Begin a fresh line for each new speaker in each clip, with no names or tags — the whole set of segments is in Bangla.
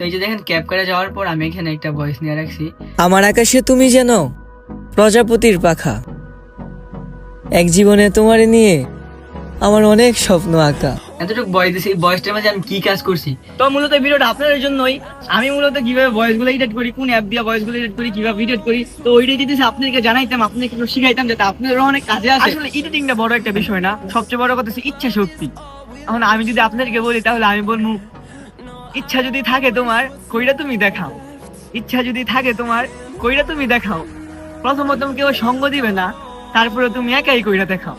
তো এই যে দেখেন ক্যাব করে যাওয়ার পর আমি এখানে একটা ভয়েস নিয়ে রাখছি।
আমার আকাশে তুমি যেন প্রজাপতির পাখা। এক জীবনে তোমারে নিয়ে আমার অনেক স্বপ্ন আঁকা।
এতটুকু ভয়েস দিছি ভয়েসটার মাঝে আমি কি কাজ করছি? তো মূলত ভিডিওটা আপনাদের জন্যই। আমি মূলত কীভাবে ভয়েসগুলো এডিট করি কোন অ্যাপ দিয়ে ভয়েসগুলো এডিট করি কীভাবে এডিট করি তো ওইটাই যদি আপনাদেরকে জানাইতাম আপনাকে একটু শিখাইতাম যাতে আপনাদেরও অনেক কাজে আসে। আসলে এডিটিংটা বড় একটা বিষয় না সবচেয়ে বড় কথা হচ্ছে ইচ্ছা শক্তি। এখন আমি যদি আপনাদেরকে বলি তাহলে আমি বলব ইচ্ছা যদি থাকে তোমার, কইরা তুমি দেখাও। ইচ্ছা যদি থাকে তোমার, কইরা তুমি দেখাও। প্রথমত কেউ সঙ্গ দিবে না তারপরে তুমি একাই কইরা দেখাও।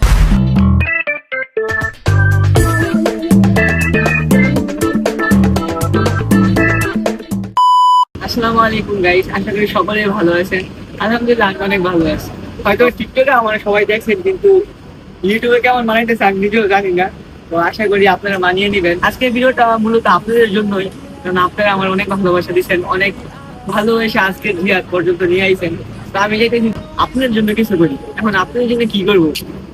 আসসালামু আলাইকুম গাইস আশা করি সকলে ভালো আছেন। আলহামদুলিল্লাহ, আমি অনেক ভালো আছি। হয়তো টিকটকে আমার সবাই দেখছেন, কিন্তু ইউটিউবে কেমন মানাইতেছে আমি নিজেও জানি না। তো আশা করি আপনারা মানিয়ে নেবেন। আজকের ভিডিওটা মূলত আপনাদের জন্যই, কারণ আপনারা আমার অনেক ভালোবাসা দিচ্ছেন অনেক ভালোবেসে আজকে জিয়াদ পর্যন্ত নিয়ে আইছেন। তো আমি যেতেছি আপনার জন্য কিছু করি, এখন আপনাদের জন্য কি করব?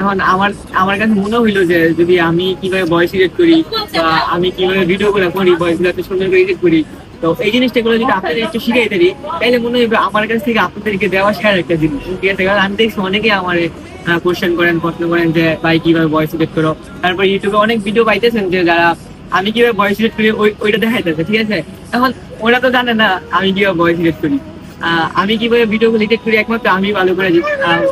এখন আমার আমার কাছে মনে হইল যে যদি আমি কীভাবে বয়স এডিট করি, বা আমি কীভাবে ভিডিও করে করি বয়সগুলো সুন্দর করে এডিট করি তো এই জিনিসটা গুলো যদি আপনাদের একটু শিখাই দেরি তাহলে মনে হবে আমার কাছ থেকে আপনাদেরকে দেওয়া শেয়ার একটা জিনিস। ঠিক আছে? কারণ আমি দেখছি অনেকেই আমার কোশ্চেন করেন, প্রশ্ন করেন যে, ভাই, কীভাবে ভয়েস এডিট করো? তারপর ইউটিউবে অনেক ভিডিও পাইতেছেন যে, যারা, আমি কীভাবে ভয়েস এডিট করি? ওই- ওইটা দেখাইতেছে, ঠিক আছে? এখন ওরা তো জানে না, আমি কীভাবে ভয়েস এডিট করি? আমি কীভাবে ভিডিও এডিট করি, একমাত্র আমি ভালো করে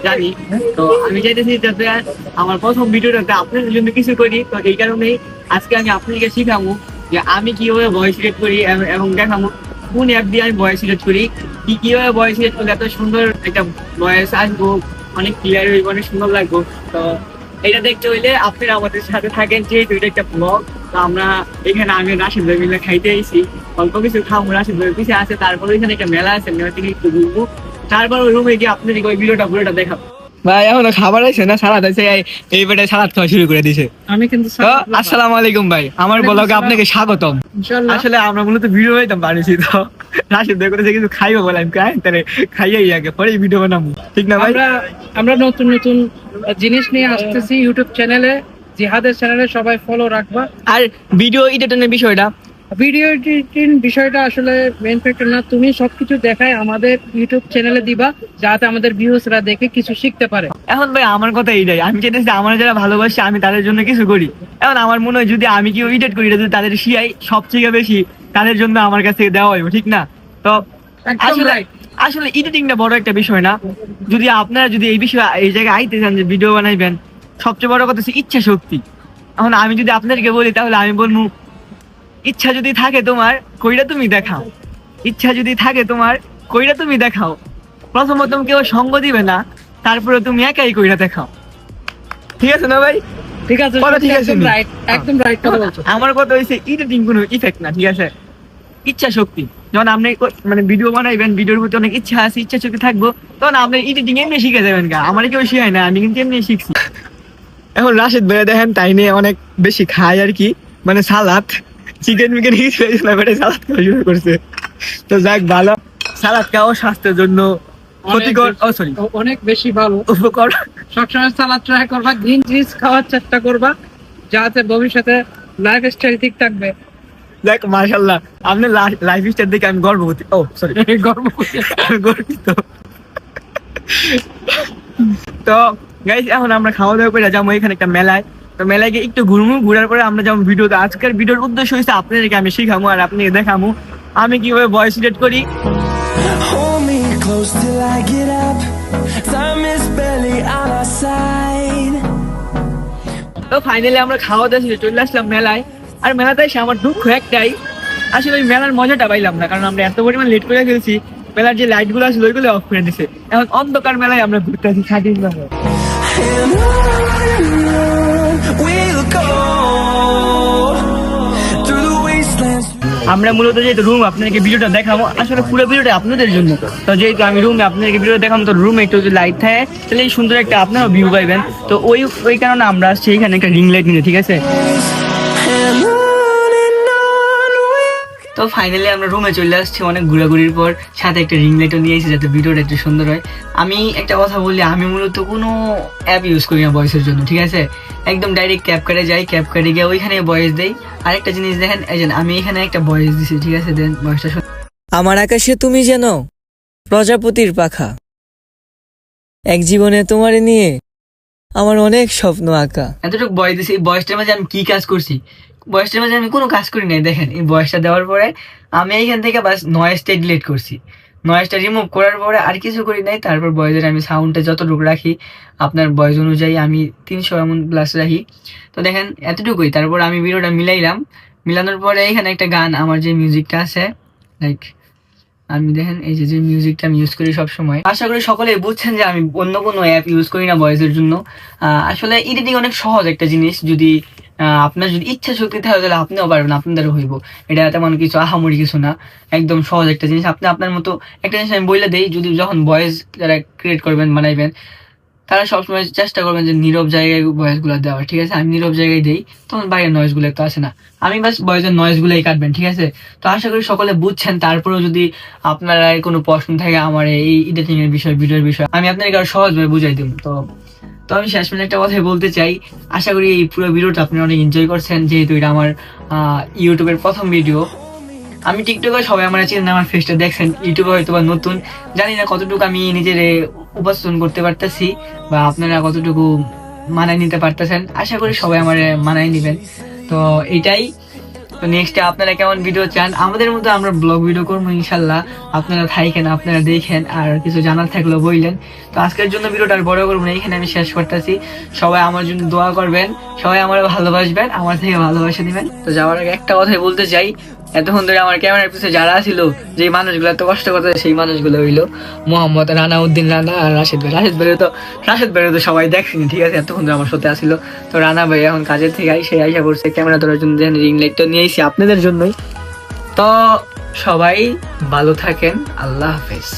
জানি। তো আমি চাইতেছি যাতে আমার প্রথম ভিডিওটাতে আপনাদের জন্য কিছু করি। তো এই কারণেই আজকে আমি আপনাদেরকে শিখাবো যে আমি কীভাবে ভয়েস এডিট করি এবং- দেখাবো, কোন অ্যাপ দিয়ে আমি ভয়েস এডিট করি, কি কীভাবে ভয়েস এডিট করলে এত সুন্দর একটা ভয়েস আসব, অনেক ক্লিয়ার হইব, অনেক সুন্দর লাগবো। তো এটা দেখতে হইলে আপনারা আমাদের সাথে থাকেন, যেহেতু এটা একটা ব্লগ তো আমরা এখানে আমি রাশিদ ভাই মিলে খাইতে আইছি। অল্প কিছু খাব রাশিদ ভাই পিছিয়ে আছে, তারপরে এখানে একটা মেলা আছে মেলা থেকে একটু ঘুরবো। তারপর ওই রুমে গিয়ে আপনাদেরকে ওই ভিডিওটা পুরোটা দেখাবো। ভাই এখন খাবার আছে না? সালাদ আছে এই- বেটায় সালাদ খাওয়া শুরু করে দিছে।
আমি কিন্তু
আসসালামু আলাইকুম ভাই আমার ব্লগে আপনাকে স্বাগতম। আসলে আমরা মূলত ভিডিও হইতাম বানিয়েছি তো। রাশিদ ভাই করেছে কিছু খাইবো বলে। আমি খাই তাহলে খাইয়াই আগে পরে ভিডিও বানাবো। ঠিক না ভাই?
আমরা আমরা নতুন নতুন জিনিস নিয়ে আসতেছি ইউটিউব চ্যানেলে। জিহাদের চ্যানেলে সবাই ফলো রাখবা।
আর ভিডিও এডিটনের বিষয়টা
ভিডিও এডিটিং বিষয়টা আসলে মেন ফ্যাক্টর না। তুমি সবকিছু দেখায় আমাদের ইউটিউব চ্যানেলে দিবা যাতে আমাদের ভিউজরা দেখে কিছু শিখতে পারে।
এখন ভাই আমার কথা এইটাই। আমি চাইতেছি আমার যারা ভালোবাসে আমি তাদের জন্য কিছু করি। এখন আমার মনে হয় যদি আমি কেউ এডিট করি যদি তাদের শিয়াই সবচেয়ে বেশি তাদের জন্য আমার কাছ দেওয়া হইব ঠিক না? তো আসলে. আসলে এডিটিংটা বড় একটা বিষয় না। যদি আপনারা যদি এই বিষয়ে এই জায়গায় আইতে চান যে ভিডিও বানাইবেন সবচেয়ে বড় কথা হচ্ছে ইচ্ছা শক্তি। এখন আমি যদি আপনাদেরকে বলি তাহলে আমি বলব ইচ্ছা যদি থাকে তোমার কইরা তুমি দেখাও। ইচ্ছা যদি থাকে তোমার কইরা তুমি দেখাও। প্রথমত কেউ সঙ্গ দিবে না তারপরে তুমি একাই কইরা দেখাও। ঠিক আছে না ভাই?
ঠিক আছে
ঠিক আছে
একদম রাইট একদম রাইট কথা বলছো।
আমার কথা হয়েছে এডিটিং কোনো ইফেক্ট না ঠিক আছে? ইচ্ছা শক্তি। যখন আপনি মানে ভিডিও বানাইবেন ভিডিওর প্রতি অনেক ইচ্ছা আছে ইচ্ছা শক্তি থাকব তখন আপনি এডিটিং এমনি শিখে যাবেন গা। আমার কেউ শিখায় না আমি কিন্তু এমনি শিখছি। এখন রাশেদ ভাই দেখেন তাই নিয়ে অনেক বেশি খায় আর কি। মানে সালাদ। চিকেন মিকেন কিছু হয়েছে না বেটে সালাদ খাওয়া শুরু করছে। তো যাক ভালো। সালাদ খাওয়া স্বাস্থ্যের জন্য ক্ষতিকর। ও সরি
অনেক বেশি ভালো।
উপকর।
সবসময় সালাদ ট্রাই করবা গ্রিন খাওয়ার চেষ্টা করবা যাতে ভবিষ্যতে লাইফ স্টাইল ঠিক থাকবে।
দেখ মার্শাল্লাহ আপনার লাইফ স্টাইল দেখে আমি গর্ববতী ও সরি
গর্ব করতে
আমি গর্বিত। তো গাইস এখন আমরা খাওয়া দাওয়া করে যাব। এখানে একটা মেলায়। তো মেলায় গিয়ে একটু ঘুরবো ঘুরার পরে আমরা যাব ভিডিওতে আজকের ভিডিওর উদ্দেশ্য হয়েছে আপনাদেরকে আমি শিখামো আর আপনি দেখামো। আমি কীভাবে ভয়েস এডিট করি. তো ফাইনালি আমরা খাওয়া দাওয়া শেষে চলে আসলাম মেলায়। আর মেলাতে এসে আমার দুঃখ একটাই। আসলে ওই মেলার মজাটা পাইলাম না কারণ আমরা এত পরিমাণ লেট করে ফেলছি মেলার যে লাইটগুলো আসলে ওইগুলো অফ করে দিছে। এখন অন্ধকার মেলায় আমরা ঘুরতে আছি খাটিয়ে আমরা মূলত যেহেতু রুম আপনাদেরকে ভিডিওটা দেখাবো। আসলে পুরো ভিডিওটা আপনাদের জন্য। তো যেহেতু আমি রুমে আপনাদেরকে ভিডিও দেখাম তো রুমে একটু যদি লাইট থাকে, তাহলে এই সুন্দর একটা আপনারাও ভিউ পাইবেন। তো ওই ওই কারণে আমরা সেইখানে একটা রিং লাইট নিয়ে ঠিক আছে?
তো ফাইনালি আমরা রুমে চলে আসছি। অনেক ঘোরাঘুরির পর সাথে একটা রিং লাইটও নিয়ে এসেছি যাতে ভিডিওটা একটু সুন্দর হয়। আমি একটা কথা বলি আমি মূলত কোনো অ্যাপ ইউজ করি না ভয়েসের জন্য ঠিক আছে? একদম ডাইরেক্ট ক্যাপ কাটে যাই ক্যাপ কাটে গিয়ে ওইখানে ভয়েস দেই। আরেকটা জিনিস দেখেন এই যে আমি এখানে একটা ভয়েস দিছি ঠিক আছে? দেন ভয়েসটা
আমার আকাশে তুমি যেন প্রজাপতির পাখা এক জীবনে তোমারে নিয়ে আমার অনেক স্বপ্ন আঁকা।
এতটুকু বয়স দিছি বয়সটার মাঝে আমি কি কাজ করছি? বয়সটার মাঝে আমি কোনো কাজ করি নাই, দেখেন, এই বয়সটা দেওয়ার পরে আমি এইখান থেকে বাস নয়েজটা ডিলিট করছি। নয়েজটা রিমুভ করার পরে আর কিছু করি নাই, তারপর বয়সের আমি সাউন্ডটা যতটুকু রাখি, আপনার বয়স অনুযায়ী আমি তিনশো এমন প্লাস রাখি। তো দেখেন, এতটুকুই। তারপর আমি ভিডিওটা মিলাইলাম। মিলানোর পরে এখানে একটা গান, আমার যে মিউজিকটা আছে লাইক আমি দেখেন, এই যে যে মিউজিকটা আমি ইউজ করি সব সময় আশা করি সকলেই বুঝছেন যে আমি অন্য কোনো অ্যাপ ইউজ করি না ভয়েসের জন্য। আসলে এডিটিং অনেক সহজ একটা জিনিস। যদি আপনার যদি ইচ্ছা শক্তি থাকে, তাহলে আপনিও পারবেন, আপনাদেরও হইব। এটা তেমন কিছু আহামরি কিছু না। একদম সহজ একটা জিনিস। আপনি আপনার মতো একটা জিনিস আমি বলে দেই, যদি যখন ভয়েস যারা ক্রিয়েট করবেন, বানাইবেন, তারা সবসময় চেষ্টা করবেন যে নীরব জায়গায় ভয়েসগুলো দেওয়ার, ঠিক আছে? আমি নীরব জায়গায় দিই, তখন বাইরের নয়েজগুলো তো আসে না। আমি বাস ভয়েসের নয়েজ গুলোই কাটবেন, ঠিক আছে? তো আশা করি সকলে বুঝছেন। তারপরেও যদি আপনারা কোনো প্রশ্ন থাকে আমার এই এডিটিং এর বিষয় ভিডিওর বিষয়, আমি আপনাকে আরও সহজভাবে বুঝাই দেবো। তো তো আমি শেষ একটা কথাই বলতে চাই। আশা করি এই পুরো ভিডিওটা আপনি অনেক এনজয় করছেন, যেহেতু এটা আমার ইউটিউবের প্রথম ভিডিও আমি টিকটকে সবাই আমার চিনেন আমার ফেসটা দেখছেন, ইউটিউবে হয়তো বা নতুন। জানি না কতটুকু আমি নিজের উপস্থাপন করতে পারতেছি, বা আপনারা কতটুকু মানায় নিতে পারতেছেন। আশা করি সবাই আমার মানায় নিবেন। তো এটাই। তো নেক্সটে আপনারা কেমন ভিডিও চান, আমাদের মতো আমরা ব্লগ ভিডিও করব ইনশাল্লাহ। আপনারা থাইকেন, আপনারা দেখেন, আর কিছু জানার থাকলেও বললেন তো আজকের জন্য ভিডিওটা আর বড় করব না, এখানে আমি শেষ করতেছি। সবাই আমার জন্য দোয়া করবেন, সবাই আমার ভালোবাসবেন, আমার থেকে ভালোবাসা দিবেন। তো যাওয়ার আগে একটা কথাই বলতে চাই এতক্ষণ ধরে আমার ক্যামেরার পিছনে যারা ছিল যে মানুষগুলো এত কষ্ট করতে, সেই মানুষগুলো হইল মোহাম্মদ রানা উদ্দিন রানা আর রাশেদ ভাই। রাশেদ ভাই তো রাশেদ ভাই তো সবাই দেখছিনি ঠিক আছে? এতক্ষণ ধরে আমার সাথে আসছিল তো রানা ভাই এখন কাজের থেকে সে আইসা করছে ক্যামেরা ধরার জন্য রিং লাইটটা নিয়ে এসেছি আপনাদের জন্যই। তো সবাই ভালো থাকেন, আল্লাহ হাফেজ।